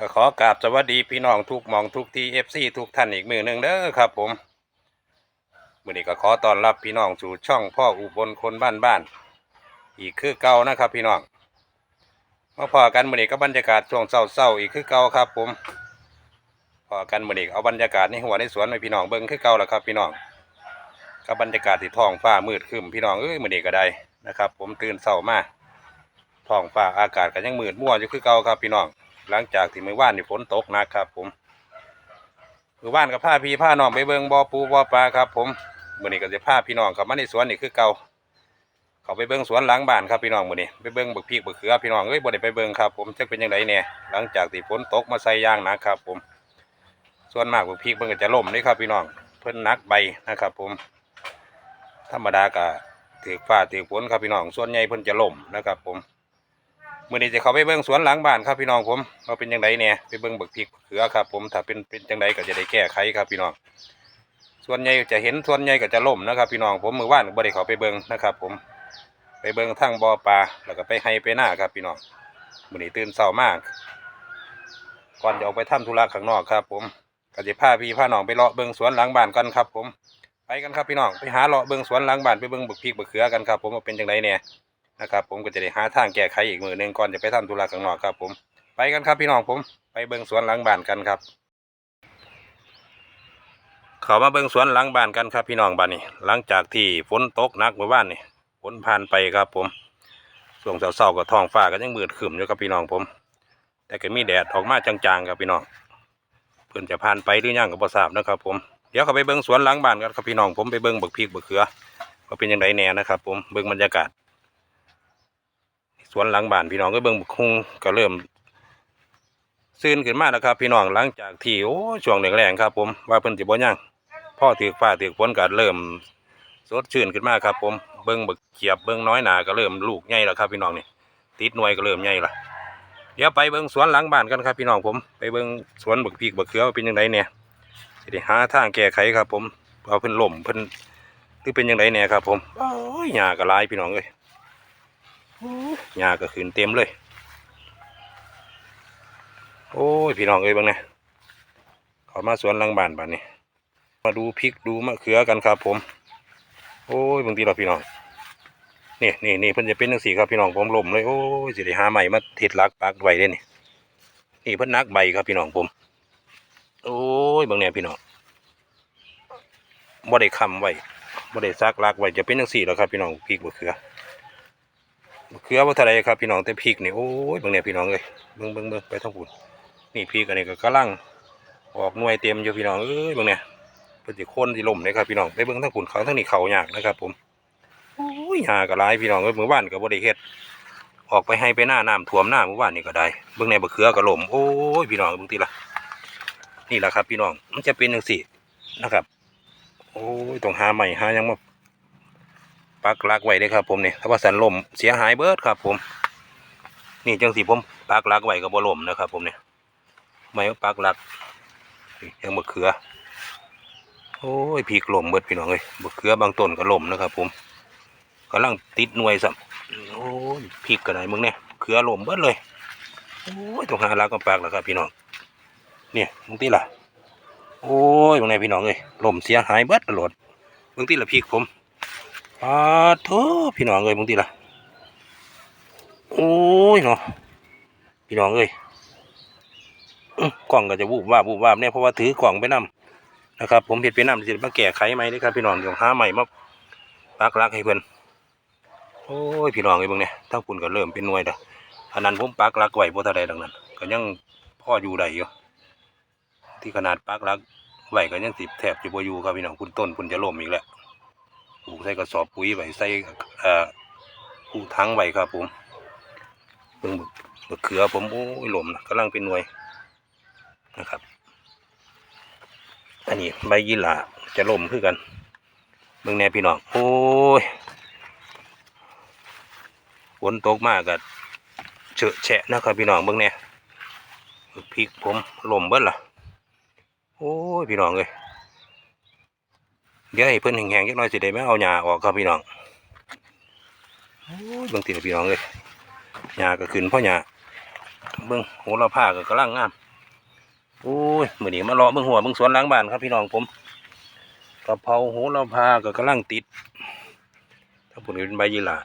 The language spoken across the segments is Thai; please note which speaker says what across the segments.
Speaker 1: ก็ขอกราบสวัสดีพี่น้องทุกมองทุกที่เอฟซีทุกท่านอีกมือหนึ่งเด้อครับผมมื่อนี้ก็ขอต้อนรับพี่น้องสู่ช่องพ่ออุบลคนบ้านบ้านๆอีกคือเก่านะครับพี่น้องมาพอกันมื่อนี้ก็บรรยากาศช่วงเศร้าๆอีกคือเก่าครับผมพอกันมื่อนี้เอาบรรยากาศในหัวในสวนให้พี่น้องเบิ่งคือเก่าแล้วครับ พี่น้องกับบรรยากาศที่ท้องฟ้ามืดครึมพี่น้องเอ้ยมื่อนี้ก็ได้นะครับ ผมตื่นเศร้ามากท้องฟ้าอากาศก็ยังมืดมั่วอยู่คือเก่าครับพี่น้อง หลังจากที่มือว่านนี่ฝนตกหนักครับ ผมมือว่านกับผ้าพี่ผ้าน้องไปเบิงบ่อปูบ่อปลาครับ ผมมื้อนี้ก็จะพาพี่น้องเข้ามาในสวนนี่คือเก่าเขาไปเบิงสวนหลังบ้านครับพี่น้องมื้อนี้ไปเบิงบักพริกบักเขือพี่น้องเอ้ยบ่ได้ไปเบิงครับ ผมจักเป็นยังไงเนี่ยหลังจากที่ฝนตกมาใส่ยางนักครับ ผม ส่วนมากบักพริกมันก็จะล่มนี่ครับ พี่น้องเพิ่นนักใบนะครับ ผม ธรรมดาก็ถือฟ้าถือฝนครับพี่น้อง ส่วนใหญ่เพิ่นจะล่มนะครับ ผม มื่อนี้จะเข้าไปเบิ้งสวนหลังบ้านครับพี่น้องผมว่าเป็นยังไงเนี่ยไปเบิ้งบักพริกเขือครับ ผมถ้าเป็นเป็นยังไงก็จะได้แก้ไขครับพี่น้อง ส่วนใหญ่จะเห็นส่วนใหญ่ก็จะล่มนะครับ พี่น้องผมมือว่านบ่ได้เข้าไปเบิ้งนะครับ ผม ไปเบิ้งทั้งบ่อปลาแล้วก็ไปให้ไปหน้าครับพี่น้องมื่อนี้ตื่นเช้ามาก ก่อนจะออกไปทำธุระข้างนอกครับ ผมก็จะพาพี่พาน้องไปเลาะเบิ้งสวนหลังบ้านกันครับ ผม ไปกันครับพี่น้องไปหาเลาะเบิ้งสวนหลังบ้านไปเบิ้งบักพริกบักเขือกันครับ ผมว่าเป็นยังไงเนี่ย นะครับผมก็จะได้หาทางแก้ไขอีกมือหนึ่งก่อนจะไปทำธุระข้างนอกครับ ผมไปกันครับพี่น้องผมไปเบิ่งสวนหลังบ้านกันครับเขามาเบิ่งสวนหลังบ้านกันครับพี่น้องบ้านนี้ หลังจากที่ฝนตกหนักเมื่อวานนี่ฝนผ่านไปครับ ผมช่วงเช้าๆก็ท้องฟ้าก็ยังมืดครึ้มอยู่ครับพี่น้องผม แต่ก็มีแดดออกมาจางๆครับพี่น้องเพื่อนจะผ่านไปหรือยังก็บ่ทราบนะครับผมเดี๋ยวเขาไปเบิ่งสวนหลังบ้านกันครับพี่น้องผมไปเบิ่งบักพริกบักเขือว่าเป็นยังไงแน่นะครับผมเบิ่งบรรยากาศ สวนหลังบ้านพี่น้องก็เบิ่งบุกคงก็เริ่มซื่นขึ้นมาแล้วครับ พี่น้องหลังจากที่โอ้ช่วงแรงๆครับ ผมว่าเพิ่นสิบ่ยังพ่อถือฟ้าถือฝนก็เริ่มสดชื่นขึ้นมาครับ ผมเบิ่งบักเขียบเบิ่งน้อยหนาก็เริ่มลูกใหญ่แล้วครับพี่น้องนี่ติดหน่วยก็เริ่มใหญ่ละเดี๋ยวไปเบิ่งสวนหลังบ้านกันครับพี่น้องผมไปเบิ่งสวนบักพริกบักเขือว่าเป็นยังไงเนี่ยสิได้หาทางแก้ไขครับ ผมเอาเพิ่นล่มเพิ่นหรือเป็นยังไงเนี่ยครับ ผมโอ้ยหญ้าก็หลายพี่น้องเอ้ย หญ้าก็ขึ้นเต็มเลย โอ้ย พี่น้องเอ้ยบ้างเนี่ยขามาสวนหลังบ้านบ้านนี้ มาดูพริกดูมะเขือกันครับผม โอ้ยบางทีเราพี่น้องนี่นี่นี่เพิ่นจะเป็นจังสี่ครับพี่น้องผมลมเลยโอ้ยสิได้หาใหม่มาเทศลักปักไว้เด้นี่นี่เพิ่นนักใบครับพี่น้องผม โอ้ยบางเนี่ยพี่น้องบ่ได้คำไว้บ่ได้ซักลักไว้จะเป็นจังสี่แล้วครับพี่น้องพริกมะเขือ เขือว่าเท่าไรครับพี่น้องแต่พริกนี่โอ้ยเบิ่งเนี่ยพี่น้องเอ้ยเบิ่งเบิ่งเบิ่งไปทั้งปุ่นนี่พริกอันนี้ก็กำลังออกหน่วยเต็มอยู่พี่น้องเอ้ยเบิ่งเนี่ยเพิ่นสิโคนสิล่มเลยครับพี่น้องไปเบิ่งทั้งปุ่นเขาทั้งนี้เขายากนะครับ ผมโอ้ยหากระไรพี่น้องเอ้ยมื้อวานก็บ่ได้เฮ็ดออกไปให้ไปหน้าน้ำท่วมหน้ามื้อวานนี่ก็ได้เบิ่งในบักเขือก็ล่มโอ้ยพี่น้องเบิ่งติล่ะนี่แหละครับ พี่น้องมันจะเป็นจังซี่นะครับ โอ้ยต้องหาใหม่หายังมา ปักลักไว้เลยครับผมนี่ถ้าว่าสันลมเสียหายเบิดครับ ผม นี่จังสีผมปักลักไว้กับบลมนะครับผมเนี่ยไม่ว่าปักลักยังมะเขือ โอ้ยพีกลมเบิดพี่น้องเลยมะเขือบางต้นก็ลมนะครับ ผมกำลังติดหน่วยสัมโอ้ยพีกกระไรมึงเนี่ยเขือลมเบิดเลยโอ้ยต้องหาลักกับปักแล้วครับพี่น้องเนี่ยมึงตีล่ะโอ้ยมึงไหนพี่น้องเลยลมเสียหายเบิดตลอดมึงตีละพีกผม ปาโถพี่น้องเอ้ยบางทีละโอ้ยเนาะพี่น้องเอ้ยกล่องก็จะวูบวาบวูบวาบเนี่ยเพราะว่าถือกล่องไปนํนะครับ ผมเห็ดไปนํจะมาแก้ไขไหมเด้อครับพี่น้องเดี๋ยวหาใหม่มาปักหลักให้เพื่อนโอ้ยพี่น้องเอ้ยเบางเนี่ยทั้งปุ่นก็เริ่มเป็นหน่วยแล้วอันนั้นผมปักหลักไหว้บ่ทันใดดังนั้น ก็ยังพ่ออยู่ได้อยู่ที่ขนาดปักหลักไหวก็ยังสิบแทบจะบ่อยู่ครับพี่น้องคุณต้นคุณจะล่มอีกแล้ว ลูกใส่กระสอบปุ๋ยไว้ใส่เอ่อผู้ทั้งไว้ครับผมเบิ่งบกเขือผมโอ้ยหล่มนะกำลังเป็นหน่วยนะครับ อันนี้ใบยี่หร่าจะล่มคือกันเบิ่งแน่พี่น้องโอ้ยฝนตกมากกับเฉอะแฉะนะครับพี่น้องเบิ่งแน่พริกผมล่มเบิดล่ะโอ้ยพี่น้องเลย เดี๋ยวให้เพิ่นแห้งๆจักหน่อยสิได้ไม่เอาหญ้าออกครับพี่น้องโอ้ยเบิ่งติล่ะพี่น้องเอ้ยหญ้าก็ขึ้นเพราะหญ้าเบิ่งโหระพาก็กำลังงามโอ้ยมื้อนี้มาเลาะเบิ่งหัวเบิ่งสวนหล้างบ้านครับพี่น้องผมกะเพราโหระพาก็กำลังติด ถ้าพุ่นเป็นใบยีหร่า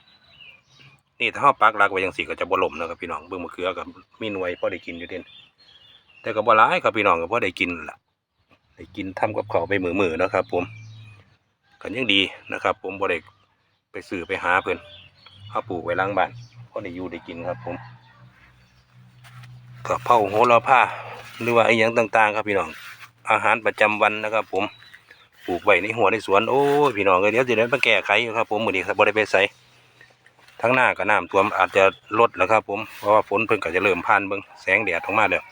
Speaker 1: นี่ถ้าเฮาปักหลักไว้จังซี่ก็จะบ่ล่มนะครับพี่น้องเบิ่งมะเขือก็มีหน่วยพอได้กินอยู่เด่นแต่ก็บ่หลายครับพี่น้องก็พอได้กินล่ะได้กินทำกับข้าวไปมือๆนะครับผม ก็ยังดีนะครับ ผมบ่ได้ไปซื้อไปหาเพิ่อนเฮาปลูกไว้หลังบ้านเพอได้อยู่ได้กินครับ ผมกะเพราโหระพาหรือว่าไอ้ยังต่าง ๆ ครับพี่น้อง อาหารประจำวันนะครับ ผมปลูกไว้ในหัวในสวนโอ้พี่น้องเอ้ยเดี๋ยวจะได้มาแก้ไขอยู่ครับ ผมมือนี้ครับบ่ได้ไปใส่ทั้งหน้าก็น้ำท่วมอาจจะลดแล้วครับ ผมเพราะว่าฝนเพิ่นก็จะเริ่มผ่านเบิ่งแสงแดดออกมาแล้ว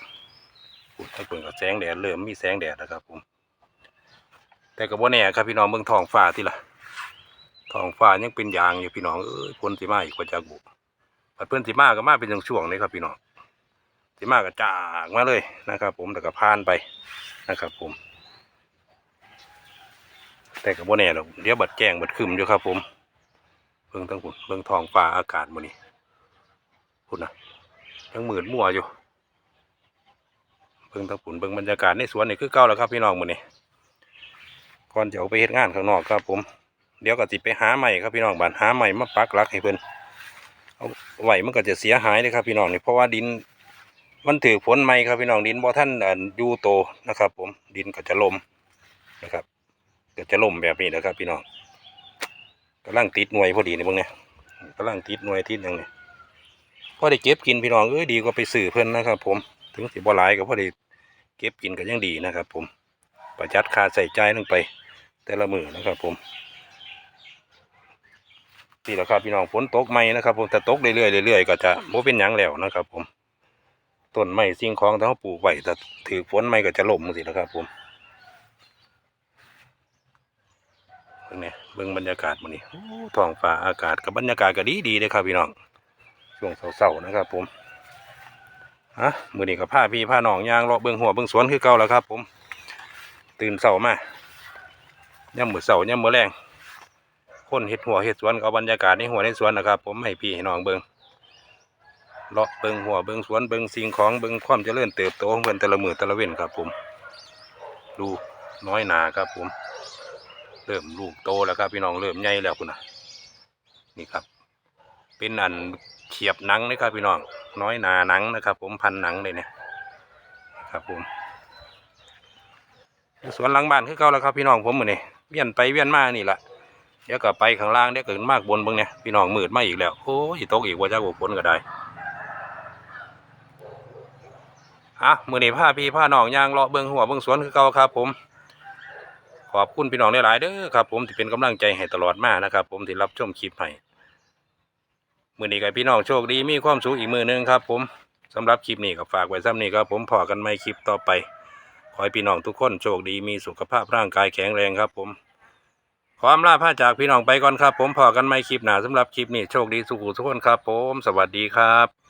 Speaker 1: พูดถ้าเพิ่นก็แสงแดดเริ่มมีแสงแดดแล้วครับผม แต่ก็บ่แน่ครับพี่น้องเบิ่งทองฟ้าที่ล่ะทองฟ้ายังเป็นยางอยู่พี่น้องเอ้ยฝนสิมาอีกว่าจักบุปัดเพิ่อนสิมาก็มาเป็นช่วงๆนี่ครับพี่น้องสิมาก็จากมาเลยนะครับ ผมแต่ก็ผ่านไปนะครับ ผม แต่ก็บ่แน่หรอกเดี๋ยวบัดแจ้งบัดคืมอยู่ครับ ผมเบิ่งทั้งพุ่นเบิ่งทองฟ้าอากาศมื้อนี้พุ่นะยังหมืดมัวอยู่เบิ่งทั้งพุ่นเบิ่งบรรยากาศในสวนนี่คือเก่าแล้วครับพี่น้องมื้อนี้ ก่อนจะออกไปเฮ็ดงานข้างนอกครับผม เดี๋ยวก็สิดไปหาใหม่ครับพี่น้องบ้านหาใหม่มาปักหลักให้เพิ่นเอาไว้มันก็จะเสียหายเลยครับพี่น้องนี่เพราะว่าดินมันถือฝนใหม่ครับพี่น้องดินบ่ท่านอยู่โตนะครับ ผมดินก็จะลมนะครับก็จะล่มแบบนี้นะครับ พี่น้องกำลังติดหน่วยพอดีนี่เบิ่งเนี่ยกำลังติดหน่วยติดอย่างนี้พอได้เก็บกินพี่น้องเอ้ยดีกว่าไปซื้อเพิ่นนะครับ ผมถึงสิบ่หลายก็พอได้เก็บกินก็ยังดีนะครับ ผมประหยัดค่าใส่ใจลงไป แต่ละมือนะครับ ผมนี่แหละครับพี่น้องฝนตกใหม่นะครับ ผมแต่ตกเรื่อยๆเรื่อยๆก็จะโมเป็นหยังแล้วนะครับ ผมต้นไม้สิ่งของที่เขาปลูกไว้แต่ถือฝนใหม่ก็จะล่มสินะครับ ผมเบิ่งเนี่ยเบิ่งบรรยากาศมันนี้ท้องฟ้าอากาศกับบรรยากาศก็ดีดีเลยครับพี่น้องช่วงเสาร์ๆนะครับ ผมอะมือนี้กับผ้าพี่ผ้าหนองยางเลาะเบิ่งหัวเบิ่งสวนคือเก่าแล้วครับ ผม ตื่นเสาร์มา ย่ำมือเสาย่ำมือแรงคนเห็ดหัวเห็ดสวนก็เอาบรรยากาศในหัวในสวนนะครับ ผมให้พี่ให้น้องเบิงเลาะเบิงหัวเบิงสวนเบิงสิ่งของเบิงความเจริญเติบโตของเพิ่นแต่ละมือแต่ละเว้นครับ ผม ดูน้อยหนาครับ ผม เริ่มลูกโตแล้วครับ พี่น้องเริ่มใหญ่แล้วคุณนะนี่ครับ เป็นอันเขียบหนังนะครับ พี่น้องน้อยหนาหนังนะครับ ผมพันหนังเลยเนี่ยครับผมสวนหลังบ้านคือเก่าแล้วครับพี่น้องผมมือนี่ เวียนไปเวียนมานี่แหละเดี๋ยวก็ไปข้างล่างเดี๋ยวก็ขึ้นมากบนเบิ่งเนี่ยพี่น้องมืดมาอีกแล้วโอ้ยตกอีกว่าจะกฝนก็ได้อะมือนี่ผ้าพี่ผ้าน้องยางเลาะเบิ่งหัวเบิ่งสวนคือเก่าครับ ผม ขอบคุณพี่น้องหลายๆเด้อครับ ผมที่เป็นกำลังใจให้ตลอดมานะครับ ผมที่รับชมคลิปให้มือนี้กับพี่น้องโชคดีมีความสุขอีกมือหนึงครับ ผมสำหรับคลิปนี้ก็ฝากไว้ซ้ำนี้ครับผมพอกันไม่คลิปต่อไป ให้พี่น้องทุกคนโชคดีมีสุขภาพร่างกายแข็งแรงครับผมความลาพาจากพี่น้องไปก่อนครับ ผมพอกันไม่คลิปหนาสำหรับคลิปนี้โชคดีสุขุทุกคนครับ ผม สวัสดีครับ